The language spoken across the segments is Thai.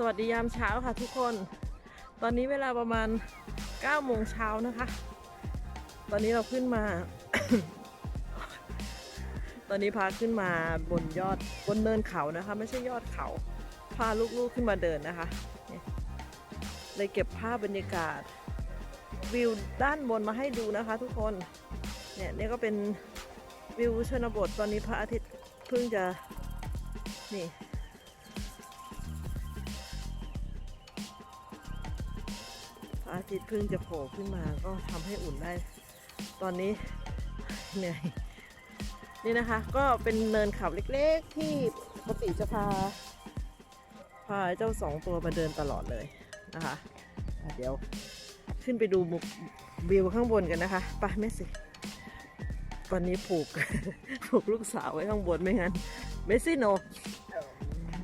สวัสดียามเช้าค่ะทุกคน ตอนนี้เวลาประมาณ9โมงเช้านะคะ ตอนนี้เราขึ้นมา ตอนนี้พาขึ้นมาบนยอดบนเนินเขานะคะ ไม่ใช่ยอดเขา พาลูกๆขึ้นมาเดินนะคะ เลยเก็บภาพบรรยากาศ วิวด้านบนมาให้ดูนะคะ ทุกคน เนี่ยนี่ก็เป็นวิวชนบทตอนนี้พระอาทิตย์เพิ่งจะนี่ อาทิตย์เพิ่งจะโผล่ขึ้นมาก็ทำให้อุ่นได้ ตอนนี้เหนื่อยนี่นะคะ ก็เป็นเนินเขาเล็กๆ ที่ปกติจะพา พาเจ้าสองตัวมาเดินตลอดเลยนะคะอะเดี๋ยวขึ้นไปดูมุมวิวข้างบนกันนะคะไปแม่สิตอนนี้ผูกผูกลูกสาวไว้ข้างบนไม่งั้นเมสซี่โน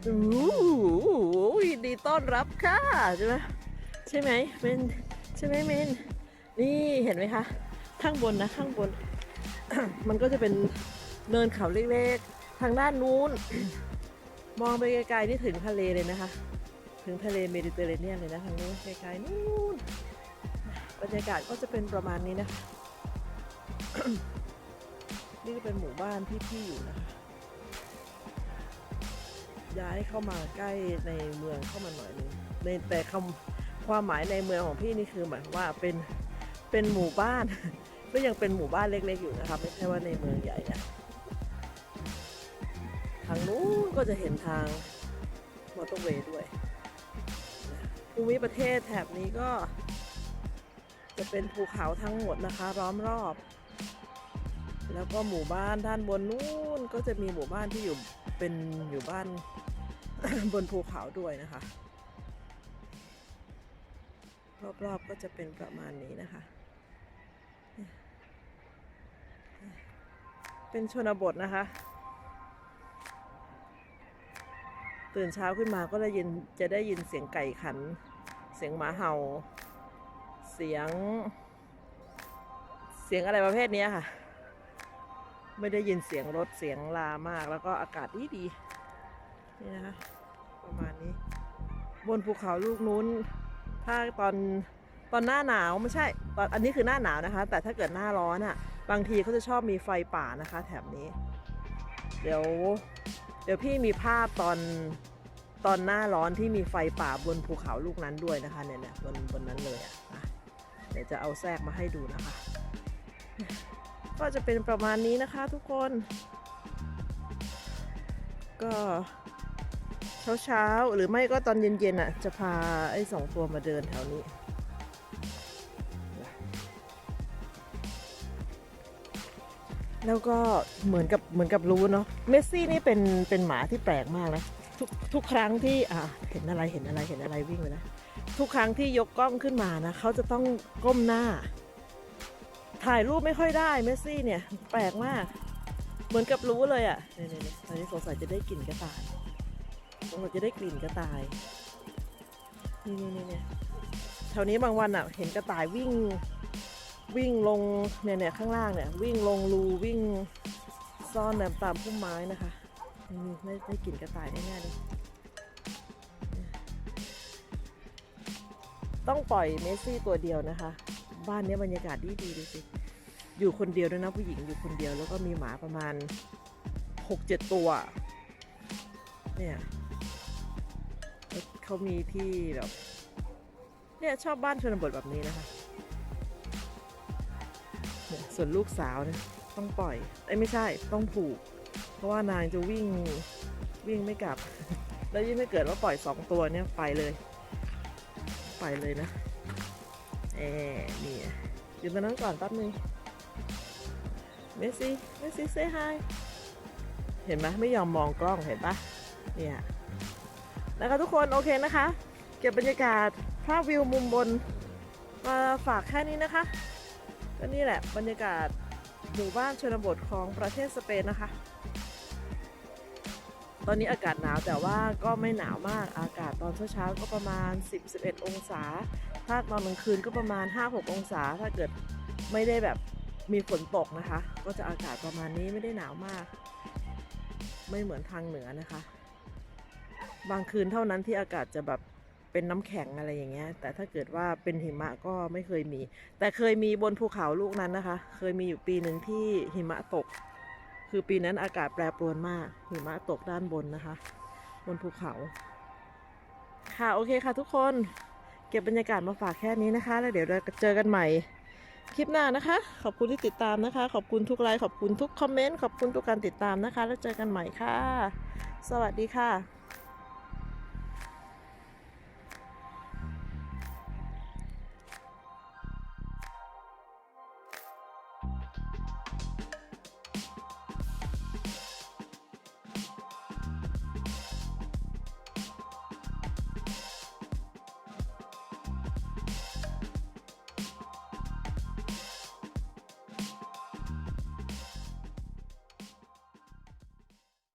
อู้หูยินดีต้อนรับค่ะใช่ไหมใช่ไหมเมนใช่ไหมเมนนี่เห็นไหมคะ ข้างบนนะข้างบน มันก็จะเป็นเนินเขาเล็กๆ ทางด้านนู้น มองไปไกลๆนี่ถึงทะเลเลยนะคะ ถึงทะเลเมดิเตอร์เรเนียนเลยนะทางนู้นไกลๆนู้นบรรยากาศก็จะเป็นประมาณนี้นะนี่เป็นหมู่บ้านที่พี่อยู่นะคะย้ายเข้ามาใกล้ในเมืองเข้ามาหน่อยนึงในแต่คำ ความหมายในเมืองของพี่นี่คือหมายว่าเป็นเป็นหมู่บ้าน ก็ยังเป็นหมู่บ้านเล็ก ๆ อยู่นะคะไม่ใช่ว่าในเมืองใหญ่นะทางนู้นก็จะเห็นทางมอเตอร์เวย์ด้วยภูมิประเทศแถบนี้ก็ จะเป็นภูเขาทั้งหมดนะคะล้อมรอบ แล้วก็หมู่บ้านด้านบนนู้นก็จะมีหมู่บ้านที่อยู่เป็นอยู่บ้านบนภูเขาด้วยนะคะ รอบๆก็จะเป็นประมาณนี้นะคะ เป็นชนบทนะคะ ตื่นเช้าขึ้นมาก็ได้ยินจะได้ยินเสียงไก่ขัน เสียงหมาเห่า เสียง เสียงอะไรประเภทนี้ค่ะ ไม่ได้ยินเสียงรถเสียงลามากแล้วก็อากาศดีดีๆนี่นะคะประมาณนี้ บนภูเขาลูกนู้น ถ้าตอนตอนหน้าหนาวไม่ใช่ตอนอันนี้คือหน้าหนาวนะคะ แต่ถ้าเกิดหน้าร้อนอะ่ะ บางทีเขาจะชอบมีไฟป่านะคะ แถบนี้ เดี๋ยว เดี๋ยวพี่มีภาพตอนตอนหน้าร้อนที่มีไฟป่าบนภูเขาลูกนั้นด้วยนะคะเนี่ยเนี่ยบนบนนั้นเลยอะ่ะเดี๋ยวจะเอาแทรกมาให้ดูนะคะ ก็จะเป็นประมาณนี้นะคะทุกคน ก็ เช้าเช้าๆหรือไม่ก็ตอนเย็นๆอะ จะพาไอ้สองตัวมาเดินแถวนี้ แล้วก็เหมือนกับเหมือนกับรู้เนาะเมสซี่นี่เป็นเป็นหมาที่แปลกมากนะทุกทุกครั้งที่อ่าเห็นอะไรเห็นอะไรเห็นอะไรวิ่งไปนะ ทุกครั้งที่ยกกล้องขึ้นมานะเขาจะต้องก้มหน้า ถ่ายรูปไม่ค่อยได้เมสซี่เนี่ย แปลกมาก เหมือนกับรู้เลยอะ่ะนี่ยเนี่ยเนี่ยตอนนี้สงสัยจะได้กลิ่นกระต่าย สงสัยจะได้กลิ่นกระต่าย นี่นี่นี่แถวนี้บางวันอะ่ะ เห็นกระต่ายวิ่ง วิ่งลงเนี่ยเนี่ยข้างล่างเนี่ย วิ่งลงรูวิ่งซ่อนแบบตามพุ่มไม้นะคะนี่ได้ได้กลิ่นกระต่ายแน่ๆเลยต้องปล่อยเมสซี่ตัวเดียวนะคะ บ้านนี้บรรยากาศดีดีดูสิ อยู่คนเดียวด้วยนะผู้หญิงอยู่คนเดียวแล้วก็มีหมาประมาณหกเจ็ดตัว เนี่ย เขามีที่แบบเนี่ยชอบบ้านชนบทแบบนี้นะคะเนี่ยส่วนลูกสาวเนี่ยต้องปล่อยไอ้ไม่ใช่ต้องผูก เพราะว่านางจะวิ่งวิ่งไม่กลับ แล้วยิ่งไม่เกิดว่าปล่อยสองตัวเนี่ยไปเลย ไปเลยนะเอ๊นี่อยู่ตรงนั้นก่อนแป๊บนึงเมสซี่เมสซี่เซฮายเห็นไหมไม่ยอมมองกล้องเห็นปะเนี่ย นะคะทุกคนโอเคนะคะ เก็บบรรยากาศภาพวิวมุมบนมาฝากแค่นี้นะคะ ก็นี่แหละบรรยากาศหมู่บ้านชนบทของประเทศสเปนนะคะ ตอนนี้อากาศหนาวแต่ว่าก็ไม่หนาวมากอากาศตอนเช้าๆก็ประมาณ 10-11 องศา ถ้าตอนกลางคืนก็ประมาณ 5-6 องศา ถ้าเกิดไม่ได้แบบมีฝนตกนะคะ ก็จะอากาศประมาณนี้ไม่ได้หนาวมาก ไม่เหมือนทางเหนือนะคะ บางคืนเท่านั้นที่อากาศจะแบบเป็นน้ำแข็งอะไรอย่างเงี้ย แต่ถ้าเกิดว่าเป็นหิมะก็ไม่เคยมี แต่เคยมีบนภูเขาลูกนั้นนะคะ เคยมีอยู่ปีหนึ่งที่หิมะตก คือปีนั้นอากาศแปรปรวนมาก หิมะตกด้านบนนะคะ บนภูเขา ค่ะโอเคค่ะทุกคน เก็บบรรยากาศมาฝากแค่นี้นะคะ แล้วเดี๋ยวเราเจอกันใหม่คลิปหน้านะคะ ขอบคุณที่ติดตามนะคะ ขอบคุณทุกไลค์ขอบคุณทุกคอมเมนต์ขอบคุณทุกการติดตามนะคะ แล้วเจอกันใหม่ค่ะ สวัสดีค่ะ